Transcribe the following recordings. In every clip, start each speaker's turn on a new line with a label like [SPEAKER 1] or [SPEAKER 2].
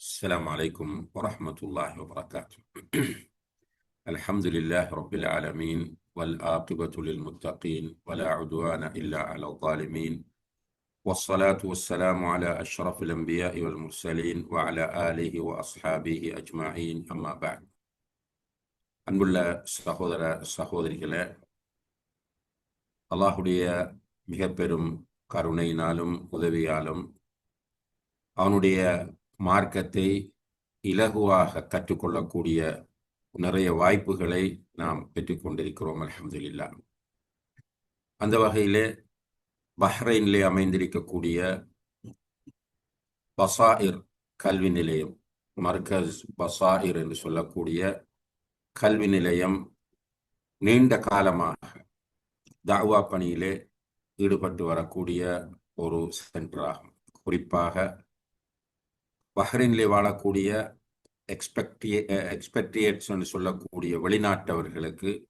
[SPEAKER 1] السلام عليكم ورحمة الله وبركاته الحمد لله رب العالمين والآقبة للمتقين ولا عدوان إلا على الظالمين والصلاة والسلام على أشرف الأنبياء والمرسلين وعلى آله وأصحابه أجمعين أما بعد அன்புள்ள சகோதர சகோதரிகளே அல்லாஹுடைய மிக பெரும் கருணையினாலும் உதவியாலும் அவனுடைய மார்க்கத்தை இலகுவாக கற்றுக்கொள்ளக்கூடிய நிறைய வாய்ப்புகளை நாம் பெற்றுக்கொண்டிருக்கிறோம் அலமதுல்லா அந்த வகையிலே பஹ்ரைனிலே அமைந்திருக்கக்கூடிய பசாயிர் கல்வி நிலையம் மர்கஸ் பசாயிர் என்று சொல்லக்கூடிய கல்வி நிலையம் நீண்ட காலமாக தாவா பணியிலே ஈடுபட்டு வரக்கூடிய ஒரு சென்டராகும். குறிப்பாக பஹ்ரைனிலே வாழக்கூடிய எக்ஸ்பெக்டியே எக்ஸ்பெக்டியேட்ஸ் சொல்லக்கூடிய வெளிநாட்டவர்களுக்கு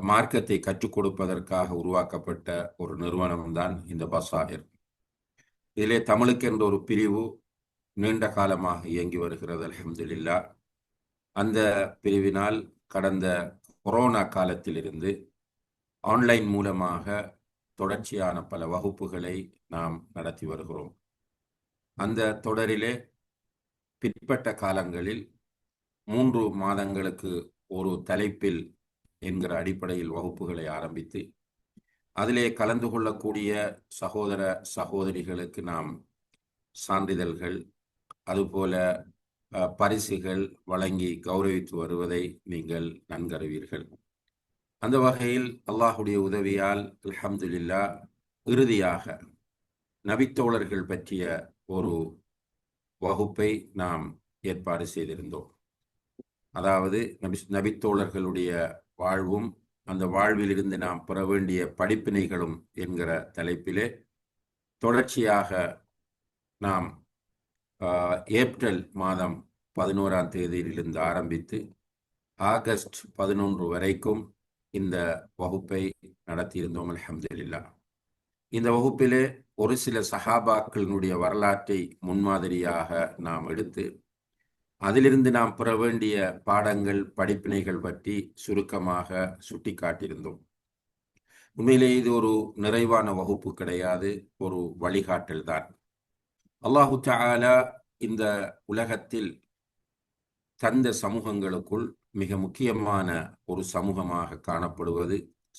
[SPEAKER 1] மார்க்கத்தை கற்றுக் கொடுப்பதற்காக உருவாக்கப்பட்ட ஒரு நிறுவனம் தான் இந்த பசாயர் இதிலே தமிழுக்கு என்ற ஒரு பிரிவு நீண்ட காலமாக இயங்கி வருகிறது அலமதுல்லா அந்த பிரிவினால் கடந்த கொரோனா காலத்திலிருந்து ஆன்லைன் மூலமாக தொடர்ச்சியான பல வகுப்புகளை நாம் நடத்தி வருகிறோம். அந்த தொடரிலே பிற்பட்ட காலங்களில் மூன்று மாதங்களுக்கு ஒரு தலைப்பில் என்கிற அடிப்படையில் வகுப்புகளை ஆரம்பித்து அதிலே கலந்து கொள்ளக்கூடிய சகோதர சகோதரிகளுக்கு நாம் சான்றிதழ்கள் அதுபோல பரிசுகள் வழங்கி கௌரவித்து வருவதை நீங்கள் நன்கறிவீர்கள் அந்த வகையில் அல்லாஹுடைய உதவியால் அலமதுல்லா இறுதியாக நபித்தோழர்கள் பற்றிய ஒரு வகுப்பை நாம் ஏற்பாடு செய்திருந்தோம். அதாவது நபி நபித்தோழர்களுடைய வாழ்வும் அந்த வாழ்விலிருந்து நாம் பெற வேண்டிய படிப்பினைகளும் என்கிற தலைப்பிலே தொடர்ச்சியாக நாம் ஏப்ரல் மாதம் பதினோராம் தேதியிலிருந்து ஆரம்பித்து ஆகஸ்ட் பதினொன்று வரைக்கும் இந்த வகுப்பை நடத்தியிருந்தோம். அலமதுல்லா இந்த வகுப்பிலே ஒரு சில சஹாபாக்களினுடைய வரலாற்றை முன்மாதிரியாக நாம் எடுத்து அதிலிருந்து நாம் பெற வேண்டிய பாடங்கள் படிப்பினைகள் பற்றி சுருக்கமாக சுட்டி காட்டியிருந்தோம் உண்மையிலே இது ஒரு நிறைவான வகுப்பு கிடையாது ஒரு வழிகாட்டல் தான். அல்லாஹு தாலா இந்த உலகத்தில் தந்த சமூகங்களுக்குள் மிக முக்கியமான ஒரு சமூகமாக காணப்படுவது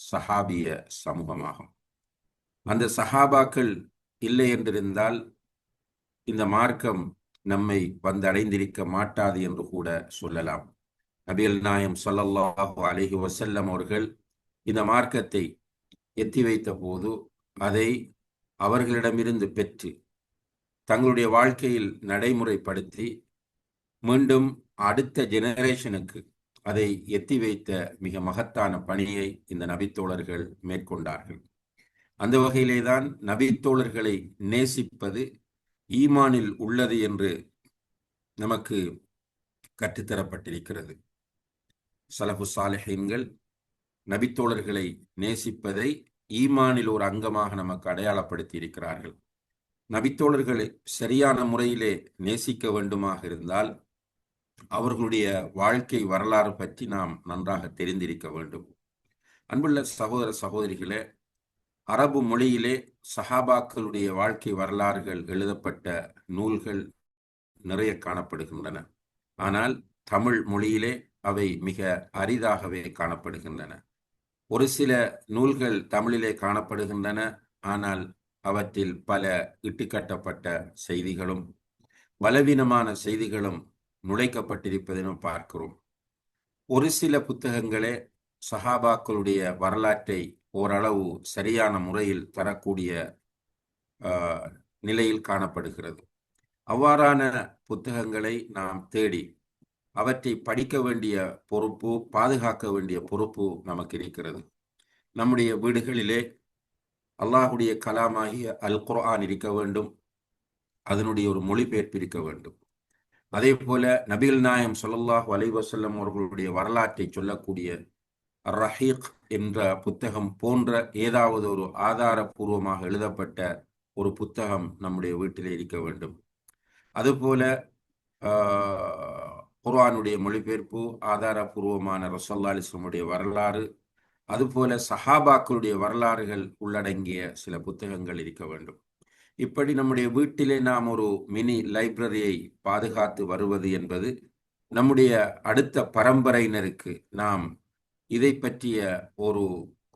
[SPEAKER 1] சஹாபிய சமூகமாகும். அந்த சஹாபாக்கள் இல்லை என்றிருந்தால் இந்த மார்க்கம் நம்மை வந்தடைந்திருக்க மாட்டாது என்று கூட சொல்லலாம். நபியல் நாயம் சொல்லல்லாஹு அலஹி வசல்லம் அவர்கள் இந்த மார்க்கத்தை எத்தி வைத்த போது அதை அவர்களிடமிருந்து பெற்று தங்களுடைய வாழ்க்கையில் நடைமுறைப்படுத்தி மீண்டும் அடுத்த ஜெனரேஷனுக்கு அதை எத்தி வைத்த மிக மகத்தான பணியை இந்த நபித்தோழர்கள் மேற்கொண்டார்கள். அந்த வகையிலே தான் நபித்தோழர்களை நேசிப்பது ஈமானில் உள்ளது என்று நமக்கு கற்றுத்தரப்பட்டிருக்கிறது. சலஹு சாலஹீன்கள் நபித்தோழர்களை நேசிப்பதை ஈமானில் ஒரு அங்கமாக நமக்கு அடையாளப்படுத்தி இருக்கிறார்கள் நபித்தோழர்களை சரியான முறையிலே நேசிக்க வேண்டுமாக இருந்தால் அவர்களுடைய வாழ்க்கை வரலாறு பற்றி நாம் நன்றாக தெரிந்திருக்க வேண்டும். அன்புள்ள சகோதர சகோதரிகளே அரபு மொழியிலே சஹாபாக்களுடைய வாழ்க்கை வரலாறுகள் எழுதப்பட்ட நூல்கள் நிறைய காணப்படுகின்றன. ஆனால் தமிழ் மொழியிலே அவை மிக அரிதாகவே காணப்படுகின்றன. ஒரு சில நூல்கள் தமிழிலே காணப்படுகின்றன. ஆனால் அவற்றில் பல இட்டுக்கட்டப்பட்ட செய்திகளும் பலவீனமான செய்திகளும் நுழைக்கப்பட்டிருப்பதனும் பார்க்கிறோம். ஒரு சில புத்தகங்களே சஹாபாக்களுடைய வரலாற்றை ஓரளவு சரியான முறையில் தரக்கூடிய நிலையில் காணப்படுகிறது. அவ்வாறான புத்தகங்களை நாம் தேடி அவற்றை படிக்க வேண்டிய பொறுப்பு பாதுகாக்க வேண்டிய பொறுப்பு நமக்கு இருக்கிறது. நம்முடைய வீடுகளிலே அல்லாஹுடைய கலாமாகிய அல் குர்ஆன் இருக்க வேண்டும். அதனுடைய ஒரு மொழிபெயர்ப்பு இருக்க வேண்டும். அதே போல நபிகள் நாயம் சொல்லல்லாஹ் அலைவசல்லம் அவர்களுடைய வரலாற்றை சொல்லக்கூடிய ரஹீக் என்ற புத்தகம் போன்ற ஏதாவது ஒரு ஆதாரபூர்வமாக எழுதப்பட்ட ஒரு புத்தகம் நம்முடைய வீட்டில் இருக்க வேண்டும். அதுபோல குர்ஆனுடைய மொழிபெயர்ப்பு ஆதாரபூர்வமான ரசல்லா வரலாறு அதுபோல சஹாபாக்களுடைய வரலாறுகள் உள்ளடங்கிய சில புத்தகங்கள் இருக்க வேண்டும். இப்படி நம்முடைய வீட்டிலே நாம் ஒரு மினி லைப்ரரியை பாதுகாத்து வருவது என்பது நம்முடைய அடுத்த பரம்பரையினருக்கு நாம் இதை பற்றிய ஒரு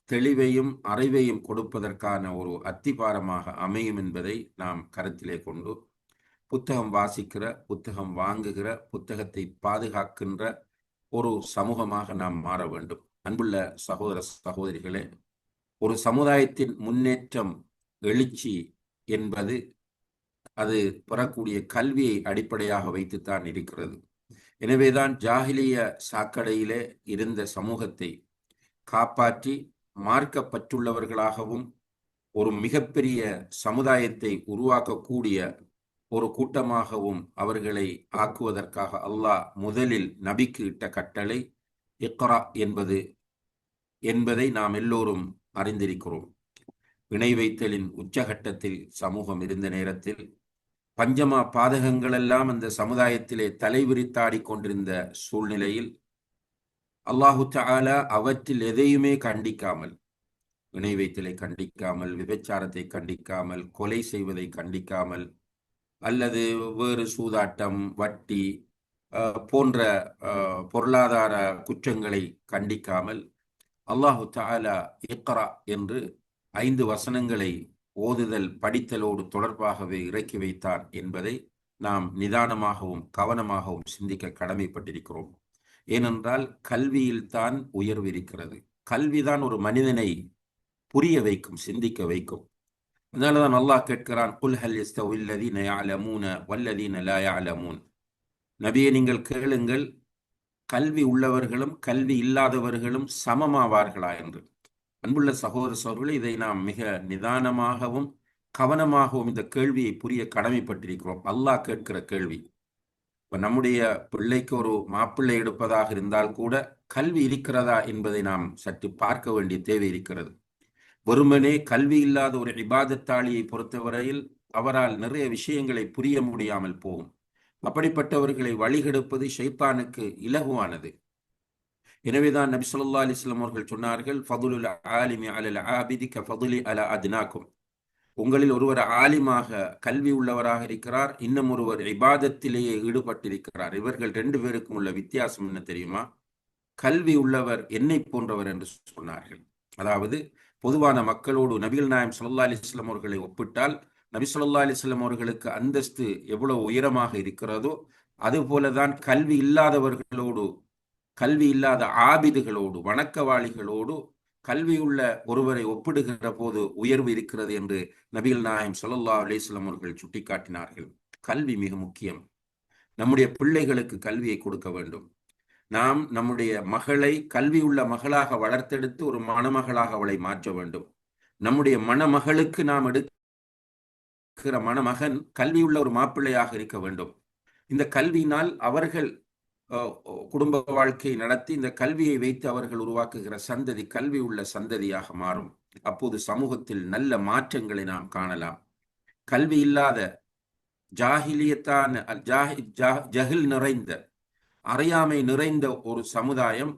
[SPEAKER 1] தெளிவையும் அறிவையும் கொடுப்பதற்கான ஒரு அத்திபாரமாக அமையும் என்பதை நாம் கருத்திலே கொண்டு புத்தகம் வாசிக்கிற புத்தகம் வாங்குகிற புத்தகத்தை பாதுகாக்கின்ற ஒரு சமூகமாக நாம் மாற வேண்டும். அன்புள்ள சகோதர சகோதரிகளே ஒரு சமுதாயத்தின் முன்னேற்றம் எழுச்சி என்பது அது பெறக்கூடிய கல்வியை அடிப்படையாக வைத்துத்தான் இருக்கிறது. எனவேதான் ஜாகிலிய சாக்கடையிலே இருந்த சமூகத்தை காப்பாற்றி மார்க்கப்பற்றுள்ளவர்களாகவும் ஒரு மிகப்பெரிய சமுதாயத்தை உருவாக்கக்கூடிய ஒரு கூட்டமாகவும் அவர்களை ஆக்குவதற்காக அல்லாஹ் முதலில் நபிக்கு இட்ட கட்டளை இக்ரா என்பது என்பதை நாம் எல்லோரும் அறிந்திருக்கிறோம். இணை வைத்தலின் உச்சகட்டத்தில் சமூகம் இருந்த நேரத்தில் பஞ்சமா பாதகங்கள் எல்லாம் அந்த சமுதாயத்திலே தலைவிரித்தாடி கொண்டிருந்த சூழ்நிலையில் அல்லாஹு தாலா அவற்றில் எதையுமே கண்டிக்காமல் இணை வைத்தலை கண்டிக்காமல் விபச்சாரத்தை கண்டிக்காமல் கொலை செய்வதை கண்டிக்காமல் அல்லது வேறு சூதாட்டம் வட்டி போன்ற பொருளாதார குற்றங்களை கண்டிக்காமல் அல்லாஹு தாலா இக்ரா என்று ஐந்து வசனங்களை ஓதுதல் படித்தலோடு தொடர்பாகவே இறக்கி வைத்தார் என்பதை நாம் நிதானமாகவும் கவனமாகவும் சிந்திக்க கடமைப்பட்டிருக்கிறோம். ஏனென்றால் கல்வியில்தான் உயர்வு இருக்கிறது. கல்விதான் ஒரு மனிதனை புரிய வைக்கும் சிந்திக்க வைக்கும். அதனாலதான் அல்லாஹ் கேட்கிறான் குல் ஹல் இஸ்தவில்லதீன யாலமூன வல்லதீன லா யாலமூன் நபியை நீங்கள் கேளுங்கள் கல்வி உள்ளவர்களும் கல்வி இல்லாதவர்களும் சமமாவார்களா என்று. அன்புள்ள சகோதர சோழர்களே இதை நாம் மிக நிதானமாகவும் கவனமாகவும் இந்த கேள்வியை புரிய கடமைப்பட்டிருக்கிறோம். அல்லாஹ் கேட்கிற கேள்வி. இப்போ நம்முடைய பிள்ளைக்கு ஒரு மாப்பிள்ளை எடுப்பதாக இருந்தால் கூட கல்வி இருக்கிறதா என்பதை நாம் சற்று பார்க்க வேண்டிய தேவை இருக்கிறது. வெறுமனே கல்வி இல்லாத ஒரு இபாதத்தாளியை பொறுத்தவரையில் அவரால் நிறைய விஷயங்களை புரிய முடியாமல் போகும். அப்படிப்பட்டவர்களை வழிகெடுப்பது ஷைத்தானுக்கு இலகுவானது. எனவேதான் நபி சொல்லா அலிஸ்லாம் அவர்கள் சொன்னார்கள் ஃபதுலுல் ஆலிமி அலல் ஆபிதி க ஃபதுலி அல அத்னாக்கும். உங்களில் ஒருவர் ஆலிமாக கல்வி உள்ளவராக இருக்கிறார் இன்னும் ஒருவர் இபாதத்திலேயே ஈடுபட்டிருக்கிறார். இவர்கள் ரெண்டு பேருக்கும் உள்ள வித்தியாசம் என்ன தெரியுமா? கல்வி உள்ளவர் என்னை போன்றவர் என்று சொன்னார்கள். அதாவது பொதுவான மக்களோடு நபிகள் நாயம் சொல்லா அலிஸ்லாம் அவர்களை ஒப்பிட்டால் நபி சொல்லா அலிஸ்லாம் அவர்களுக்கு அந்தஸ்து எவ்வளவு உயரமாக இருக்கிறதோ அதுபோலதான் கல்வி இல்லாதவர்களோடு கல்வி இல்லாத ஆபிதுகளோடு வணக்கவாளிகளோடு கல்வியுள்ள ஒருவரை ஒப்பிடுகிற போது உயர்வு இருக்கிறது என்று நபிகள் நாயம் சொல்லல்லா அலிஸ்லாம் அவர்கள் சுட்டிக்காட்டினார்கள். கல்வி மிக முக்கியம். நம்முடைய பிள்ளைகளுக்கு கல்வியை கொடுக்க வேண்டும். நாம் நம்முடைய மகளை கல்வி உள்ள மகளாக வளர்த்தெடுத்து ஒரு மணமகளாக அவளை மாற்ற வேண்டும். நம்முடைய மணமகளுக்கு நாம் எடுக்கிற மணமகன் கல்வியுள்ள ஒரு மாப்பிள்ளையாக இருக்க வேண்டும். இந்த கல்வியினால் அவர்கள் குடும்ப வாழ்க்கை நடத்தி இந்த கல்வியை வைத்து அவர்கள் உருவாக்குகிற சந்ததி கல்வி உள்ள சந்ததியாக மாறும். அப்போது சமூகத்தில் நல்ல மாற்றங்களை நாம் காணலாம். கல்வி இல்லாத ஜாகிலியத்தான ஜஹில் நிறைந்த அறியாமை நிறைந்த ஒரு சமுதாயம்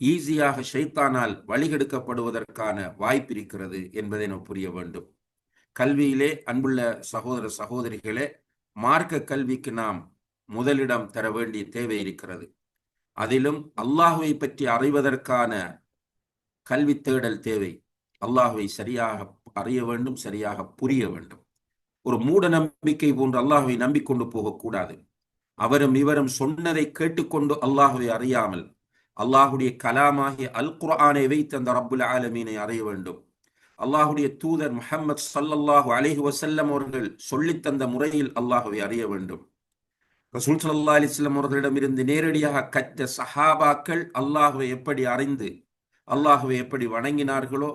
[SPEAKER 1] ஈஸியாக ஷைத்தானால் வழிகெடுக்கப்படுவதற்கான வாய்ப்பிருக்கிறது என்பதை நாம் புரிய வேண்டும். கல்வியிலே அன்புள்ள சகோதர சகோதரிகளே மார்க்க கல்விக்கு நாம் முதலிடம் தர வேண்டிய தேவை இருக்கிறது. அதிலும் அல்லாஹுவை பற்றி அறிவதற்கான கல்வி தேடல் தேவை. அல்லாஹுவை சரியாக அறிய வேண்டும் சரியாக புரிய வேண்டும். ஒரு மூட நம்பிக்கை போன்று அல்லாஹுவை நம்பிக்கொண்டு போகக்கூடாது. அவரும் இவரும் சொன்னதை கேட்டுக்கொண்டு அல்லாஹுவை அறியாமல் அல்லாஹுடைய கலாமாகிய அல் குர்ஆனை வைத்து அந்த ரப்புல் ஆலமீனை அறிய வேண்டும். அல்லாஹுடைய தூதர் முஹம்மது சல்லல்லாஹு அலைஹி வசல்லம் அவர்கள் சொல்லித்தந்த முறையில் அல்லாஹுவை அறிய வேண்டும். ரசூல் சல்லா அலிஸ்லாம் அவர்களிடமிருந்து நேரடியாக கற்ற சஹாபாக்கள் அல்லாஹுவை எப்படி அறிந்து அல்லாஹுவை எப்படி வணங்கினார்களோ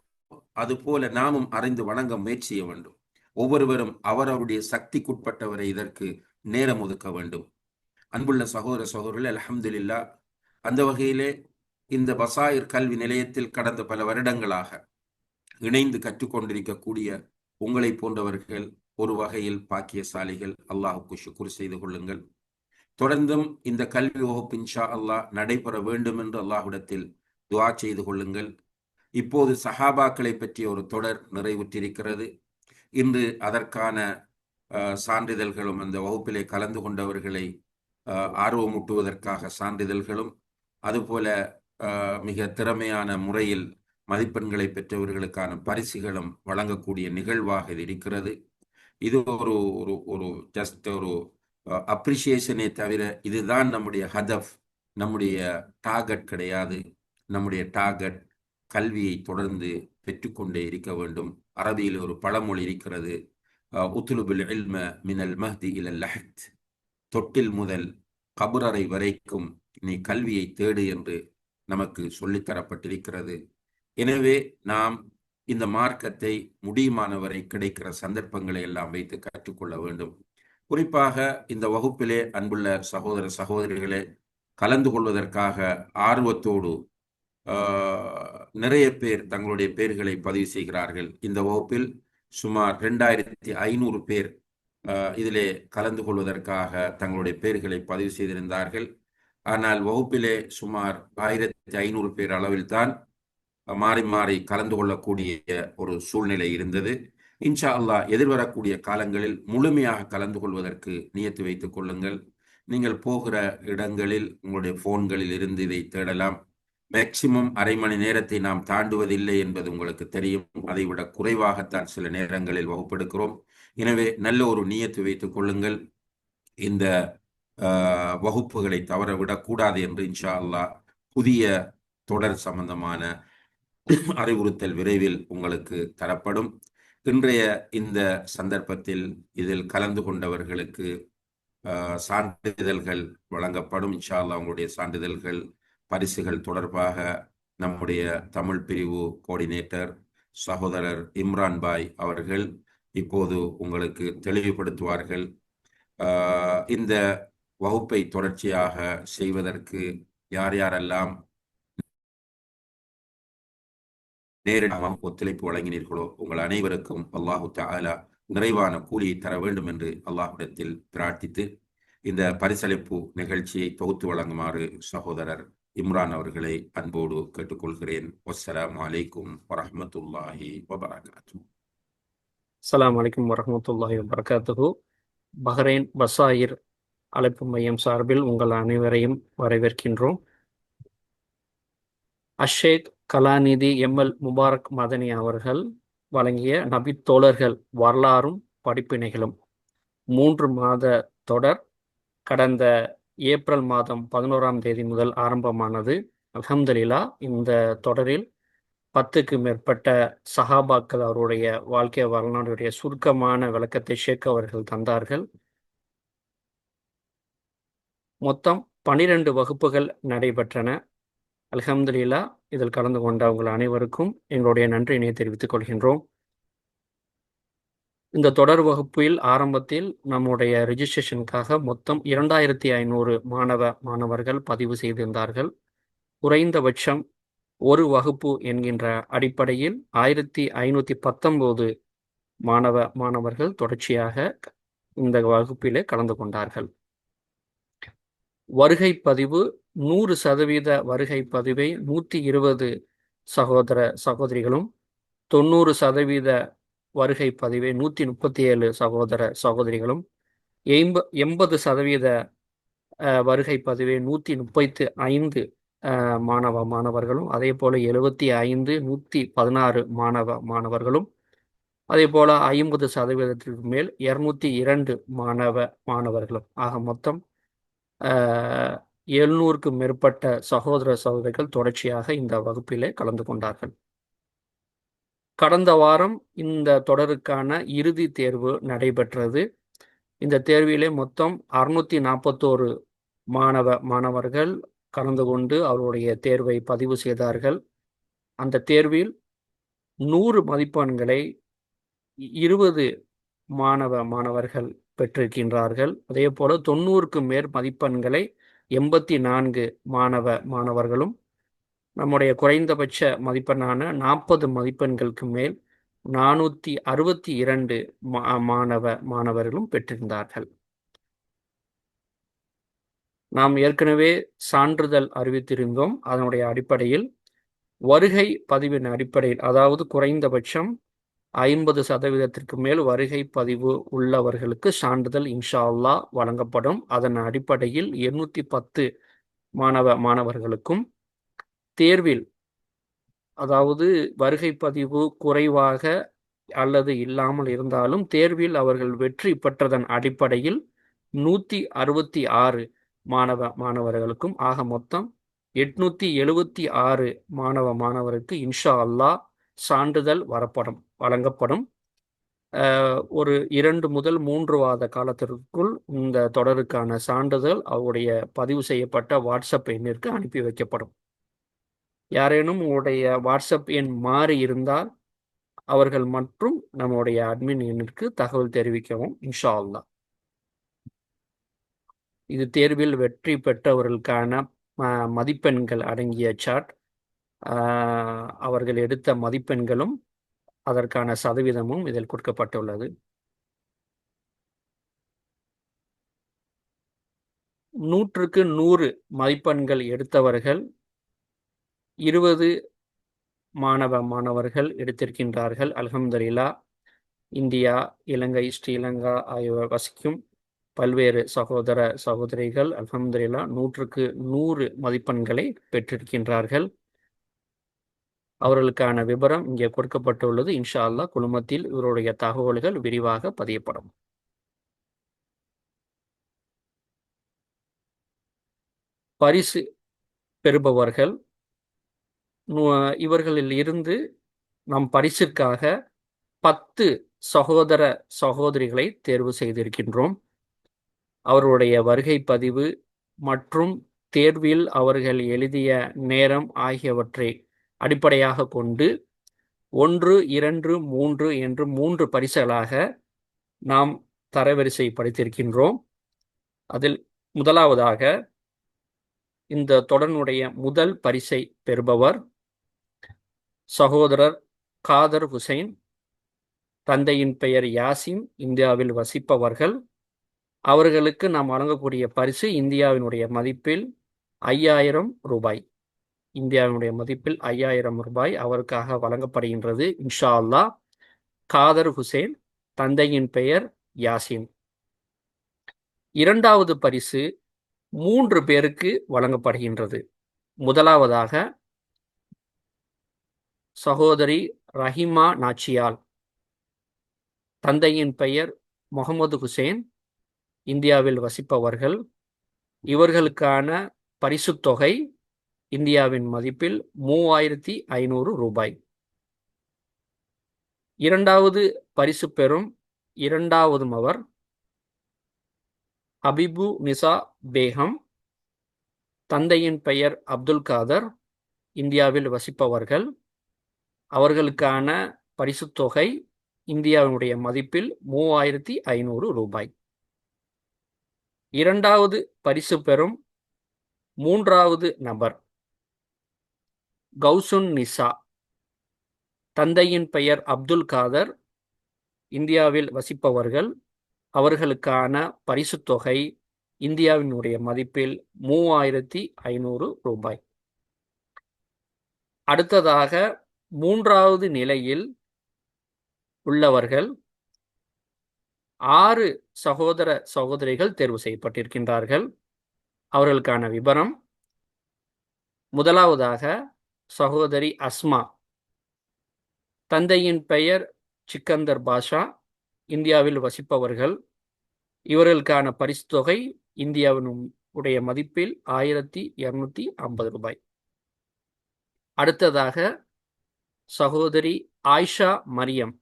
[SPEAKER 1] அதுபோல நாமும் அறிந்து வணங்க முயற்சி செய்ய வேண்டும். ஒவ்வொருவரும் அவரவருடைய சக்திக்குட்பட்டவரை இதற்கு நேரம் ஒதுக்க வேண்டும். அன்புள்ள சகோதர சகோதரர்கள் அலமதுல்லா அந்த வகையிலே இந்த பசாயிர் கல்வி நிலையத்தில் கடந்த பல வருடங்களாக இணைந்து கற்றுக்கொண்டிருக்கக்கூடிய உங்களை போன்றவர்கள் ஒரு வகையில் பாக்கியசாலிகள் அல்லாஹுக்கு ஷுக்குர் செய்து கொள்ளுங்கள். தொடர்ந்தும் இந்த கல்வி வகுப்பு இன்ஷா அல்லாஹ் நடைபெற வேண்டும் என்று அல்லாஹுடத்தில் துவா செய்து கொள்ளுங்கள். இப்போது சஹாபாக்களை பற்றிய ஒரு தொடர் நிறைவுற்றிருக்கிறது. இன்று அதற்கான சான்றிதழ்களும் அந்த வகுப்பிலே கலந்து கொண்டவர்களை ஆர்வமூட்டுவதற்காக சான்றிதழ்களும் அதுபோல மிக திறமையான முறையில் மதிப்பெண்களை பெற்றவர்களுக்கான பரிசுகளும் வழங்கக்கூடிய நிகழ்வாக இது இருக்கிறது. இது ஒரு ஒரு ஒரு ஜஸ்ட் ஒரு அப்ரிசியேஷனே தவிர இதுதான் நம்முடைய ஹதப் நம்முடைய டார்கெட் கிடையாது. நம்முடைய டார்கெட் கல்வியை தொடர்ந்து பெற்றுக்கொண்டே இருக்க வேண்டும். அரபியில் ஒரு பழமொழி இருக்கிறது. உத்துலுபில் இல்ம மினல் மஹ்தி இல லஹத். தொட்டில் முதல் கபுரறை வரைக்கும் நீ கல்வியை தேடு என்று நமக்கு சொல்லித்தரப்பட்டிருக்கிறது எனவே நாம் இந்த மார்க்கத்தை முடியுமானவரை கிடைக்கிற சந்தர்ப்பங்களை எல்லாம் வைத்து கற்றுக்கொள்ள வேண்டும். குறிப்பாக இந்த வகுப்பிலே அன்புள்ள சகோதர சகோதரிகளே கலந்து கொள்வதற்காக ஆர்வத்தோடு நிறைய பேர் தங்களுடைய பேர்களை பதிவு செய்கிறார்கள். இந்த வகுப்பில் சுமார் ரெண்டாயிரத்தி ஐநூறு பேர் இதிலே கலந்து கொள்வதற்காக தங்களுடைய பேர்களை பதிவு செய்திருந்தார்கள். ஆனால் வகுப்பிலே சுமார் ஆயிரத்தி ஐநூறு பேர் அளவில் தான் மாறி மாறி கலந்து கொள்ளக்கூடிய ஒரு சூழ்நிலை இருந்தது. இன்ஷா அல்லாஹ் எதிர்வரக்கூடிய காலங்களில் முழுமையாக கலந்து கொள்வதற்கு நியத்து வைத்துக் கொள்ளுங்கள். நீங்கள் போகிற இடங்களில் உங்களுடைய போன்களில் இருந்து இதை தேடலாம். மேக்சிமம் அரை மணி நேரத்தை நாம் தாண்டுவதில்லை என்பது உங்களுக்கு தெரியும். அதை விட குறைவாகத்தான் சில நேரங்களில் வகுப்பெடுக்கிறோம். எனவே நல்ல ஒரு நியத்து வைத்துக் கொள்ளுங்கள். இந்த வகுப்புகளை தவற விடக்கூடாது என்று இன்ஷா அல்லாஹ் புதிய தொடர் சம்பந்தமான அறிவுறுத்தல் விரைவில் உங்களுக்கு தரப்படும். இன்றைய இந்த சந்தர்ப்பத்தில் இதில் கலந்து கொண்டவர்களுக்கு சான்றிதழ்கள் வழங்கப்படும். இன்ஷால்லா அவங்களுடைய சான்றிதழ்கள் பரிசுகள் தொடர்பாக நம்முடைய தமிழ் பிரிவு கோஆர்டினேட்டர் சகோதரர் இம்ரான் பாய் அவர்கள் இப்போது உங்களுக்கு தெளிவுபடுத்துவார்கள். இந்த வகுப்பை தொடர்ச்சியாக செய்வதற்கு யார் யாரெல்லாம் நேரடியாக ஒத்துழைப்பு வழங்கினீர்களோ உங்கள் அனைவருக்கும் அல்லாஹு தாலா நிறைவான கூலியை தர வேண்டும் என்று அல்லாஹுடத்தில் பிரார்த்தித்து இந்த பரிசளிப்பு நிகழ்ச்சியை தொகுத்து வழங்குமாறு சகோதரர் இம்ரான் அவர்களை அன்போடு கேட்டுக்கொள்கிறேன். வசலாம் அலைக்கும் வரமத்துல்லாஹி வபரகாத்து.
[SPEAKER 2] அஸ்லாம் வலைக்கம் வரமத்துல்லாஹி வபரகாத்து பஹ்ரைன் பசாயிர் அழைப்பு மையம் சார்பில் உங்கள் அனைவரையும் வரவேற்கின்றோம். அஷேக் கலாநிதி எம்எல் முபாரக் மதனி அவர்கள் வழங்கிய நபி தோழர்கள் வரலாறும் படிப்பினைகளும். மூன்று மாத தொடர் கடந்த ஏப்ரல் மாதம் பதினோராம் தேதி முதல் ஆரம்பமானது. அலமதுல்லா இந்த தொடரில் பத்துக்கு மேற்பட்ட சஹாபாக்கள் அவருடைய வாழ்க்கை வரலாறுடைய சுருக்கமான விளக்கத்தை ஷேக் அவர்கள் தந்தார்கள். மொத்தம் பனிரெண்டு வகுப்புகள் நடைபெற்றன. அலமதுல்லா இதில் கலந்து கொண்ட உங்கள் அனைவருக்கும் எங்களுடைய நன்றியினை தெரிவித்துக் கொள்கின்றோம். இந்த தொடர் வகுப்பில் ஆரம்பத்தில் நம்முடைய ரிஜிஸ்ட்ரேஷனுக்காக மொத்தம் இரண்டாயிரத்தி ஐநூறு மாணவ மாணவர்கள் பதிவு செய்திருந்தார்கள். குறைந்தபட்சம் ஒரு வகுப்பு என்கின்ற அடிப்படையில் ஆயிரத்தி ஐநூற்றி பத்தொம்போது மாணவ மாணவர்கள் தொடர்ச்சியாக இந்த வகுப்பிலே கலந்து கொண்டார்கள். வருகை பதிவு நூறு சதவீத வருகை பதிவை நூற்றி இருபது சகோதர சகோதரிகளும் தொண்ணூறு சதவீத வருகை பதிவை நூற்றி முப்பத்தி ஏழு சகோதர சகோதரிகளும் எண்ப எண்பது சதவீத வருகை பதிவை நூற்றி முப்பத்து ஐந்து மாணவ மாணவர்களும் அதே போல் எழுபத்தி ஐந்து நூற்றி பதினாறு மாணவ மாணவர்களும் அதே போல் ஐம்பது சதவீதத்திற்கு மேல் இரநூத்தி இரண்டு மாணவ மாணவர்களும். ஆக மொத்தம் எழுநூறுக்கும் மேற்பட்ட சகோதர சகோதரிகள் தொடர்ச்சியாக இந்த வகுப்பிலே கலந்து கொண்டார்கள். கடந்த வாரம் இந்த தொடருக்கான இறுதி தேர்வு நடைபெற்றது. இந்த தேர்விலே மொத்தம் அறுநூத்தி நாற்பத்தோரு மாணவ மாணவர்கள் கலந்து கொண்டு அவருடைய தேர்வை பதிவு செய்தார்கள். அந்த தேர்வில் நூறு மதிப்பெண்களை இருபது மாணவ மாணவர்கள் பெற்றிருக்கின்றார்கள். அதே போல தொண்ணூறுக்கும் மேற் மதிப்பெண்களை எண்பத்தி நான்கு மாணவ மாணவர்களும் நம்முடைய குறைந்தபட்ச மதிப்பெண்ணான நாற்பது மதிப்பெண்களுக்கு மேல் நானூற்றி அறுபத்தி இரண்டு மாணவ மாணவர்களும் பெற்றிருந்தார்கள். நாம் ஏற்கனவே சான்றிதழ் அறிவித்திருந்தோம். அதனுடைய அடிப்படையில் வருகை பதிவின் அடிப்படையில் அதாவது குறைந்தபட்சம் ஐம்பது சதவீதத்திற்கு மேல் வருகை பதிவு உள்ளவர்களுக்கு சான்றிதழ் இன்ஷா அல்லா வழங்கப்படும். அதன் அடிப்படையில் எண்ணூற்றி பத்து மாணவ மாணவர்களுக்கும் தேர்வில் அதாவது வருகை பதிவு குறைவாக அல்லது இல்லாமல் இருந்தாலும் தேர்வில் அவர்கள் வெற்றி பெற்றதன் அடிப்படையில் நூற்றி அறுபத்தி ஆறு மாணவ மாணவர்களுக்கும் ஆக மொத்தம் எட்நூத்தி எழுபத்தி ஆறு மாணவ மாணவருக்கு இன்ஷா அல்லாஹ் சான்றிதழ் வரப்படும். வழங்கப்படும். ஒரு இரண்டு முதல் மூன்று வாத காலத்திற்குள் இந்த தொடருக்கான சான்றிதழ் அவருடைய பதிவு செய்யப்பட்ட வாட்ஸ்அப் எண்ணிற்கு அனுப்பி வைக்கப்படும். யாரேனும் உங்களுடைய வாட்ஸ்அப் எண் மாறி இருந்தால் அவர்கள் மற்றும் நம்முடைய அட்மின் எண்ணிற்கு தகவல் தெரிவிக்கவும் இன்ஷா அல்லா இது தேர்வில் வெற்றி பெற்றவர்களுக்கான மதிப்பெண்கள் அடங்கிய சாட் அவர்கள் எடுத்த மதிப்பெண்களும் அதற்கான சதவீதமும் இதில் கொடுக்கப்பட்டுள்ளது. நூற்றுக்கு நூறு மதிப்பெண்கள் எடுத்தவர்கள் இருபது மாணவ மாணவர்கள் எடுத்திருக்கின்றார்கள். அலமதுல்லா இந்தியா இலங்கை ஸ்ரீலங்கா ஆகிய வசிக்கும் பல்வேறு சகோதர சகோதரிகள் அலமதுல்லா நூற்றுக்கு நூறு மதிப்பெண்களை பெற்றிருக்கின்றார்கள். அவர்களுக்கான விவரம் இங்கே கொடுக்கப்பட்டுள்ளது. இன்ஷா அல்லா குழுமத்தில் இவருடைய தகவல்கள் விரிவாக பதியப்படும். பரிசு பெறுபவர்கள் இவர்களில் இருந்து நம் பரிசிற்காக பத்து சகோதர சகோதரிகளை தேர்வு செய்திருக்கின்றோம். அவருடைய வருகை பதிவு மற்றும் தேர்வில் அவர்கள் எழுதிய நேரம் ஆகியவற்றை அடிப்படையாக கொண்டு ஒன்று இரண்டு மூன்று என்று மூன்று பரிசுகளாக நாம் தரவரிசை படித்திருக்கின்றோம். அதில் முதலாவதாக இந்த தொடனுடைய முதல் பரிசை பெறுபவர் சகோதரர் காதர் ஹுசைன் தந்தையின் பெயர் யாசின் இந்தியாவில் வசிப்பவர்கள். அவர்களுக்கு நாம் வழங்கக்கூடிய பரிசு இந்தியாவினுடைய மதிப்பில் ஐயாயிரம் ரூபாய். இந்தியாவினுடைய மதிப்பில் ஐயாயிரம் ரூபாய் அவருக்காக வழங்கப்படுகின்றது. இன்ஷா அல்லா காதர் ஹுசேன் தந்தையின் பெயர் யாசின். இரண்டாவது பரிசு மூன்று பேருக்கு வழங்கப்படுகின்றது. முதலாவதாக சகோதரி ரஹிமா நாச்சியால். தந்தையின் பெயர் முகமது ஹுசேன் இந்தியாவில் வசிப்பவர்கள். இவர்களுக்கான பரிசுத் தொகை இந்தியாவின் மதிப்பில் மூவாயிரத்தி ஐநூறு ரூபாய். இரண்டாவது பரிசு பெறும் இரண்டாவது அவர் ஹபிபு நிசா பேகம். தந்தையின் பெயர் அப்துல் காதர். இந்தியாவில் வசிப்பவர்கள். அவர்களுக்கான பரிசுத் தொகை இந்தியாவினுடைய மதிப்பில் மூவாயிரத்தி ஐநூறு ரூபாய். இரண்டாவது பரிசு பெறும் மூன்றாவது நபர். கௌசுன் நிசா. தந்தையின் பெயர் அப்துல் காதர். இந்தியாவில் வசிப்பவர்கள். அவர்களுக்கான பரிசுத் தொகை இந்தியாவினுடைய மதிப்பில் மூவாயிரத்தி ஐநூறு ரூபாய். அடுத்ததாக மூன்றாவது நிலையில் உள்ளவர்கள். ஆறு சகோதர சகோதரிகள் தேர்வு செய்யப்பட்டிருக்கின்றார்கள். அவர்களுக்கான விபரம். முதலாவதாக சகோதரி அஸ்மா. தந்தையின் பெயர் சிக்கந்தர் பாஷா. இந்தியாவில் வசிப்பவர்கள். இவர்களுக்கான பரிசு தொகை இந்தியாவின் உடைய மதிப்பில் ஆயிரத்தி இருநூத்தி ஐம்பது ரூபாய். அடுத்ததாக சகோதரி ஆயிஷா மரியம்.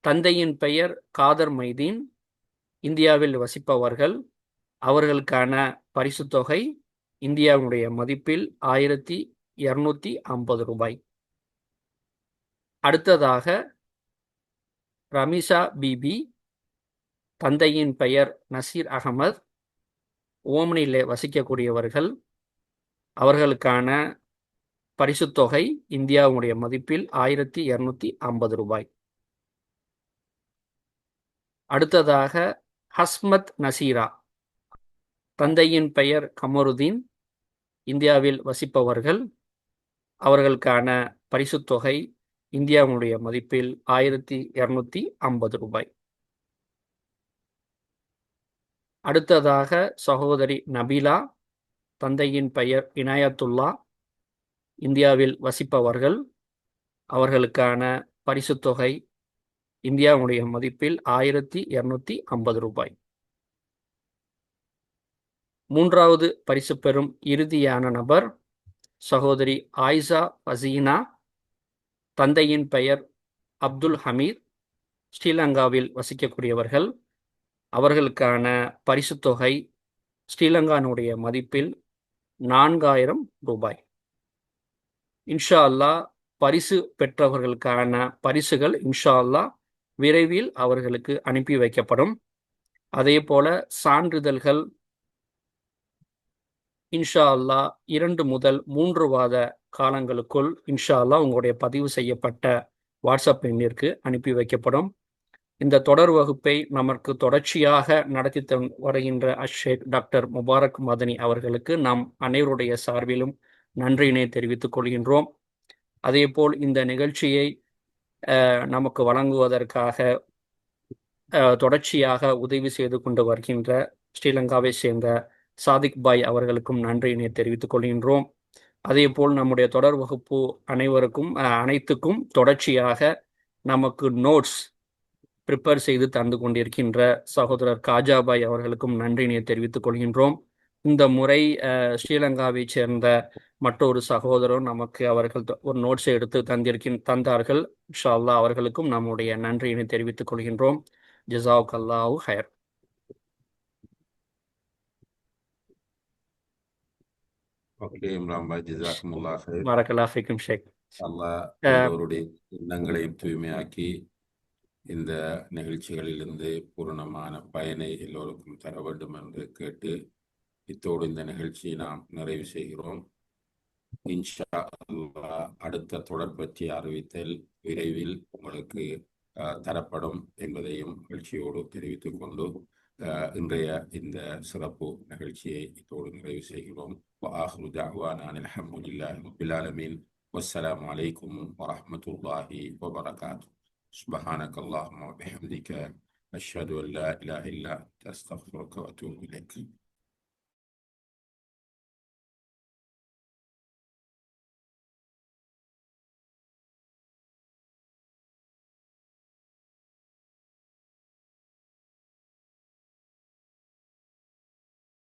[SPEAKER 2] தந்தையின் பெயர் காதர் மைதீன் இந்தியாவில் வசிப்பவர்கள். அவர்களுக்கான பரிசு தொகை இந்தியாவினுடைய மதிப்பில் ஆயிரத்தி இருநூத்தி ஐம்பது ரூபாய். அடுத்ததாக ரமிஷா பிபி தந்தையின் பெயர் நசீர் அகமது ஓமனிலே வசிக்கக்கூடியவர்கள் அவர்களுக்கான பரிசுத் தொகை இந்தியாவுடைய மதிப்பில் ஆயிரத்தி இருநூத்தி ஐம்பது ரூபாய். அடுத்ததாக ஹஸ்மத் நசீரா தந்தையின் பெயர் கமருதீன் இந்தியாவில் வசிப்பவர்கள் அவர்களுக்கான பரிசுத் தொகை இந்தியாவுடைய மதிப்பில் ஆயிரத்தி இருநூத்தி ஐம்பது ரூபாய். அடுத்ததாக சகோதரி நபீலா தந்தையின் பெயர் இனாயத்துல்லா இந்தியாவில் வசிப்பவர்கள் அவர்களுக்கான பரிசுத் தொகை இந்தியாவுடைய மதிப்பில் ஆயிரத்தி இருநூத்தி ஐம்பது ரூபாய். மூன்றாவது பரிசு பெறும் இறுதியான நபர் சகோதரி ஆயிஷா ஃபசீனா தந்தையின் பெயர் அப்துல் ஹமீத் ஸ்ரீலங்காவில் வசிக்கக்கூடியவர்கள். அவர்களுக்கான பரிசுத் தொகை ஸ்ரீலங்கானுடைய மதிப்பில் நான்காயிரம் ரூபாய். இன்ஷா அல்லா பரிசு பெற்றவர்களுக்கான பரிசுகள் இன்ஷா அல்லாஹ் விரைவில் அவர்களுக்கு அனுப்பி வைக்கப்படும். அதே போல சான்றிதழ்கள் இன்ஷா அல்லாஹ் இரண்டு முதல் மூன்று வாத காலங்களுக்குள் இன்ஷா அல்லாஹ் உங்களுடைய பதிவு செய்யப்பட்ட வாட்ஸ்அப் எண்ணிற்கு அனுப்பி வைக்கப்படும். இந்த தொடர் வகுப்பை நமக்கு தொடர்ச்சியாக நடத்தி வருகின்ற அஷேக் டாக்டர் முபாரக் மதனி அவர்களுக்கு நாம் அனைவருடைய சார்பிலும் நன்றியினை தெரிவித்துக் கொள்கின்றோம். அதேபோல் இந்த நிகழ்ச்சியை நமக்கு வழங்குவதற்காக தொடர்ச்சியாக உதவி செய்து கொண்டு வருகின்ற ஸ்ரீலங்காவை சேர்ந்த சாதிக் பாய் அவர்களுக்கும் நன்றியினை தெரிவித்துக் கொள்கின்றோம். அதே போல் நம்முடைய தொடர் வகுப்பு அனைவருக்கும் அனைத்துக்கும் தொடர்ச்சியாக நமக்கு நோட்ஸ் ப்ரிப்பேர் செய்து தந்து கொண்டிருக்கின்ற சகோதரர் காஜாபாய் அவர்களுக்கும் நன்றியினை தெரிவித்துக் கொள்கின்றோம். இந்த முறை ஸ்ரீலங்காவைச் சேர்ந்த மற்றொரு சகோதரர் நமக்கு அவர்கள் ஒரு நோட்ஸை எடுத்து தந்திருக்கின் தந்தார்கள். இன்ஷா அவர்களுக்கும் நம்முடைய நன்றியினை தெரிவித்துக் கொள்கின்றோம். ஜசாவுக் அல்லாஹூ ஹயர்
[SPEAKER 1] ஓகே இம்ரான் பாய் ஜிசாக்குமுல்லா ஹைர்
[SPEAKER 2] பாரக்கல்லா ஃபிக்கும் ஷேக்.
[SPEAKER 1] அல்லாஹ்
[SPEAKER 2] அஹ்,
[SPEAKER 1] எல்லோருடைய எண்ணங்களையும் தூய்மையாக்கி இந்த நிகழ்ச்சிகளிலிருந்து பூரணமான பயனை எல்லோருக்கும் தர வேண்டும் என்று கேட்டு இத்தோடு இந்த நிகழ்ச்சியை நாம் நிறைவு செய்கிறோம். இன்ஷா அல்லாஹ் அடுத்த தொடர் பற்றிய அறிவித்தல் விரைவில் உங்களுக்கு தரப்படும் என்பதையும் மகிழ்ச்சியோடு தெரிவித்துக் கொண்டு இன்றைய இந்த சிறப்பு நிகழ்ச்சியை இத்தோடு நிறைவு செய்கிறோம் وآخر دعوانا أن الحمد لله رب العالمين والسلام عليكم ورحمة الله وبركاته سبحانك اللهم وبحمدك أشهد أن لا إله إلا أنت أستغفرك وأتوب إليك